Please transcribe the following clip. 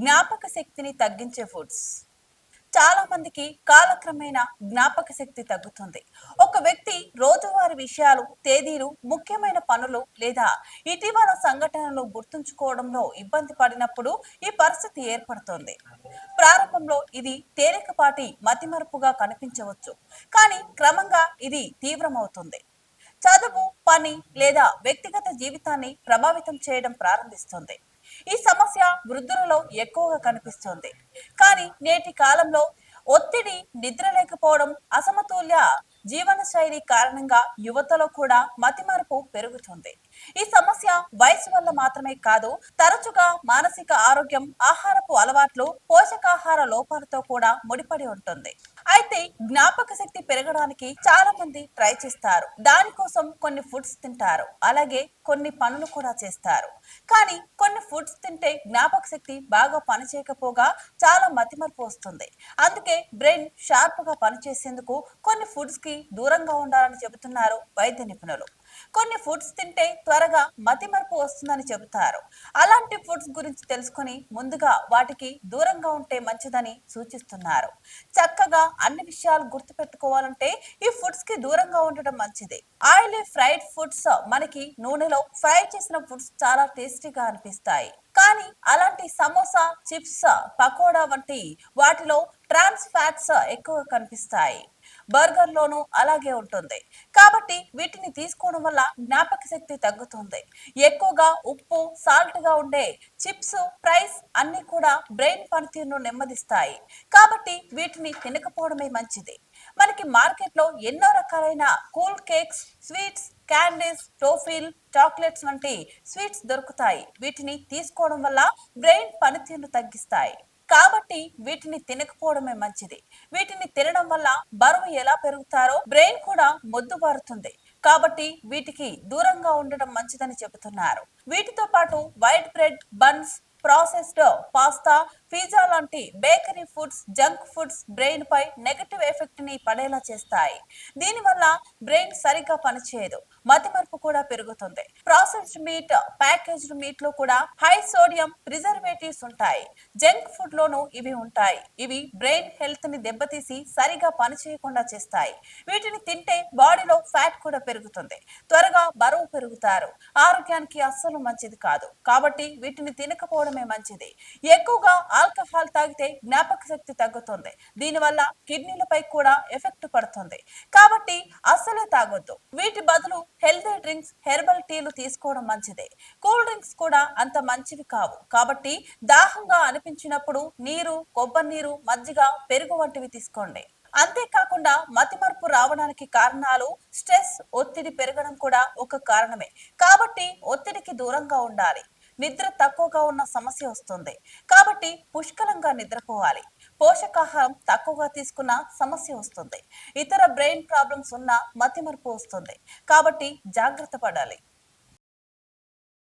జ్ఞాపక శక్తిని తగ్గించే ఫుడ్స్. చాలా మందికి కాలక్రమేణా జ్ఞాపక శక్తి తగ్గుతుంది. ఒక వ్యక్తి రోజువారి విషయాలు తేదీలు ముఖ్యమైన పనులు లేదా ఇటీవల సంఘటనలు గుర్తుంచుకోవడంలో ఇబ్బంది పడినప్పుడు ఈ పరిస్థితి ఏర్పడుతుంది. ప్రారంభంలో ఇది తేలికపాటి మతిమరుపుగా కనిపించవచ్చు కానీ క్రమంగా ఇది తీవ్రమవుతుంది. చదువు పని లేదా వ్యక్తిగత జీవితాన్ని ప్రభావితం చేయడం ప్రారంభిస్తుంది. ఈ సమస్య వృద్ధులలో ఎక్కువగా కనిపిస్తుంది. కానీ నేటి కాలంలో ఒత్తిడి నిద్ర లేకపోవడం అసమతుల్య జీవన శైలి కారణంగా యువతలో కూడా మతిమరుపు పెరుగుతుంది. ఈ సమస్య వయసు వల్ల మాత్రమే కాదు తరచుగా మానసిక ఆరోగ్యం ఆహారపు అలవాట్లు పోషకాహార లోపాలతో కూడా ముడిపడి ఉంటుంది. అయితే జ్ఞాపక శక్తి పెరగడానికి చాలా మంది ట్రై చేస్తారు. దానికోసం కొన్ని ఫుడ్స్ తింటారు. అలాగే కొన్ని పనులు కూడా చేస్తారు. కానీ కొన్ని ఫుడ్స్ తింటే జ్ఞాపక శక్తి బాగా పనిచేయకపోగా చాలా మతిమరుపు వస్తుంది. అందుకే బ్రెయిన్ షార్ప్గా పనిచేసేందుకు కొన్ని ఫుడ్స్కి దూరంగా ఉండాలని చెబుతున్నారు వైద్య నిపుణులు. కొన్ని ఫుడ్స్ తింటే త్వరగా మతిమరుపు వస్తుందని చెబుతారు. అలాంటి ఫుడ్స్ గురించి తెలుసుకొని ముందుగా వాటికి దూరంగా ఉంటే మంచిదని సూచిస్తున్నారు. చక్కగా అన్ని విషయాలు గుర్తుపెట్టుకోవాలంటే ఈ ఫుడ్స్కి దూరంగా ఉండడం మంచిది. ఆయిలీ ఫ్రైడ్ ఫుడ్స్ మనకి నూనెలో ఫ్రై చేసిన ఫుడ్స్ చాలా టేస్టీగా అనిపిస్తాయి. కానీ అలాంటి సమోసా చిప్స్ పకోడా వంటి వాటిలో ట్రాన్స్ ఫ్యాట్స్ ఎక్కువ కనిపిస్తాయి. బర్గర్ లోనూ అలాగే ఉంటుంది. కాబట్టి వీటిని తీసుకోవడం వల్ల జ్ఞాపక శక్తి తగ్గుతుంది. ఎక్కువగా ఉప్పు సాల్ట్గా ఉండే చిప్స్ ఫ్రైస్ అన్ని కూడా బ్రెయిన్ పనితీరును నెమ్మదిస్తాయి. కాబట్టి వీటిని తినకపోవడమే మంచిది. మనకి మార్కెట్లో ఎన్నో రకాలైన cool cakes sweets candies toffee chocolates వంటి స్వీట్స్ దొరుకుతాయి. వీటిని తీసుకోవడం వల్ల బ్రెయిన్ పనితీరును తగ్గిస్తాయి. కాబట్టి వీటిని తినకపోవడమే మంచిది. వీటిని తినడం వల్ల బరువు ఎలా పెరుగుతారో బ్రెయిన్ కూడా మొద్దుబారుతుంది. కాబట్టి వీటికి దూరంగా ఉండడం మంచిదని చెబుతున్నారు. వీటితో పాటు white bread buns processed pasta pizza లాంటి bakery foods junk foods brain పై నెగటివ్ ఎఫెక్ట్ని పడేలా చేస్తాయి. దీనివల్ల బ్రెయిన్ సరిగ్గా పనిచేయదు. మతిమరుపు కూడా పెరుగుతుంది. ప్రాసెస్డ్ మీట్ ప్యాకేజ్డ్ మీట్లో కూడా హై సోడియం ప్రిజర్వేటివ్స్ ఉంటాయి. జంక్ ఫుడ్ లోనూ ఇవి ఉంటాయి. ఇవి బ్రెయిన్ హెల్త్ని దెబ్బతీసి సరిగా పనిచేయకుండా చేస్తాయి. వీటిని తింటే బాడీలో ఫ్యాట్ కూడా పెరుగుతుంది. త్వరగా బరువు పెరుగుతారు. ఆరోగ్యానికి అస్సలు మంచిది కాదు. కాబట్టి వీటిని తినకపోవడమే మంచిది. ఎక్కువగా ఆల్కహాల్ తాగితే జ్ఞాపక శక్తి తగ్గుతుంది. దీనివల్ల కిడ్నీలపై కూడా ఎఫెక్ట్ పడుతుంది. కాబట్టి అస్సలే తాగొద్దు. వీటి బదులు హెల్తీ డ్రింక్స్ హెర్బల్ టీలు తీసుకోవడం మంచిదే. కూల్ డ్రింక్స్ కూడా అంత మంచివి కావు. కాబట్టి దాహంగా అనిపించినప్పుడు నీరు కొబ్బరి నీరు మజ్జిగ పెరుగు వంటివి తీసుకోండి. అంతేకాకుండా మతిమరుపు రావడానికి కారణాలు స్ట్రెస్ ఒత్తిడి పెరగడం కూడా ఒక కారణమే. కాబట్టి ఒత్తిడికి దూరంగా ఉండాలి. నిద్ర తక్కువగా ఉన్న సమస్య వస్తుంది. కాబట్టి పుష్కలంగా నిద్రపోవాలి. పోషకాహారం తక్కువగా తీసుకున్న సమస్య వస్తుంది. ఇతర బ్రెయిన్ ప్రాబ్లమ్స్ ఉన్న మతిమరుపు వస్తుంది. కాబట్టి జాగ్రత్త పడాలి.